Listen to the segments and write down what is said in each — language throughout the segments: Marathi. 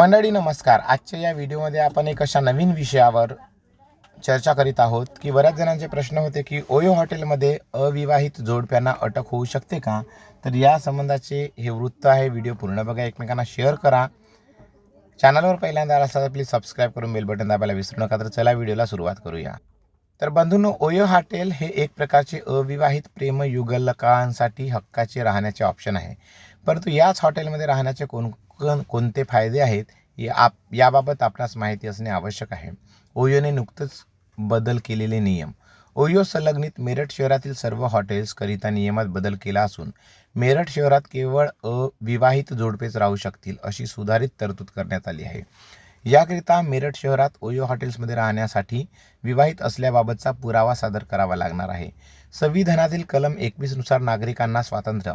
मंडळी नमस्कार. आजच्या या व्हिडिओमध्ये आपण एक अशा नवीन विषयावर चर्चा करीत आहोत की बऱ्याच जणांचे प्रश्न होते की ओयो हॉटेलमध्ये अविवाहित जोडप्यांना अटक होऊ शकते का? तर या संबंधाचे हे वृत्त आहे. व्हिडिओ पूर्ण बघा. एकमेकांना शेअर करा. चॅनलवर पहिल्यांदा आला असाल तर प्लीज सबस्क्राईब करून बेल बटन दाबायला विसरू नका. तर चला व्हिडिओला सुरुवात करूया. तर बंधूंनो ओयो हॉटेल हे एक प्रकारचे अविवाहित प्रेम युगलकांसाठी हक्काचे राहण्याचे ऑप्शन आहे. परंतु याच हॉटेलमध्ये राहण्याचे कोण कोण कोणते फायदे आहेत या आप याबाबत आपणास माहिती असणे आवश्यक आहे. ओयोने नुकतंच बदल केलेले नियम. ओयो संलग्नित मेरठ शहरातील सर्व हॉटेल्सकरिता नियमात बदल केला असून मेरठ शहरात केवळ अविवाहित जोडपेच राहू शकतील अशी सुधारित तरतूद करण्यात आली आहे. याकरिता मेरठ शहरात ओयो हॉटेल्समध्ये राहण्यासाठी विवाहित असल्याबाबतचा पुरावा सादर करावा लागणार आहे. संविधानातील कलम एकवीसनुसार नागरिकांना स्वातंत्र्य.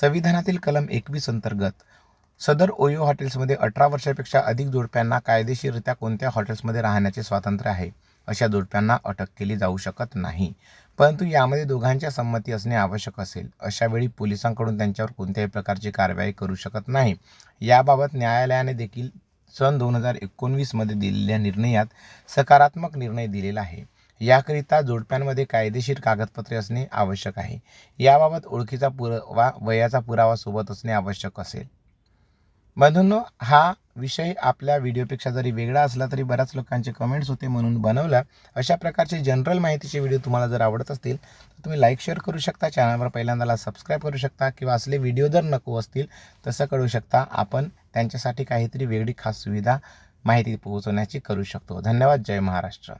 संविधानातील कलम एकवीस अंतर्गत सदर ओयो हॉटेल्समध्ये अठरा वर्षापेक्षा अधिक जोडप्यांना कायदेशीररित्या कोणत्या हॉटेल्समध्ये राहण्याचे स्वातंत्र्य आहे अशा जोडप्यांना अटक केली जाऊ शकत नाही. परंतु यामध्ये दोघांच्या संमती असणे आवश्यक असेल. अशा वेळी पोलिसांकडून त्यांच्यावर कोणत्याही प्रकारची कारवाई करू शकत नाही. याबाबत न्यायालयाने देखील सन दोन हजार एकोणवीसमध्ये दिलेल्या निर्णयात सकारात्मक निर्णय दिलेला आहे. याकरिता जोडप्यांमध्ये कायदेशीर कागदपत्रे असणे आवश्यक आहे. याबाबत ओळखीचा पुरावा वयाचा पुरावा सोबत असणे आवश्यक असेल. बंधूंनो हा विषय आपल्या व्हिडिओपेक्षा जरी वेगळा असला तरी बऱ्याच लोकांचे कमेंट्स होते म्हणून बनवला. अशा प्रकारचे जनरल माहितीचे व्हिडिओ तुम्हाला जर आवडत असतील तर तुम्ही लाईक शेअर करू शकता. चॅनलवर पहिल्यांदाला सबस्क्राईब करू शकता किंवा असले व्हिडिओ जर नको असतील तसं कळू शकता. आपण त्यांच्यासाठी काहीतरी वेगळी खास सुविधा माहिती पोहोचवण्याची करू शकतो. धन्यवाद. जय महाराष्ट्र.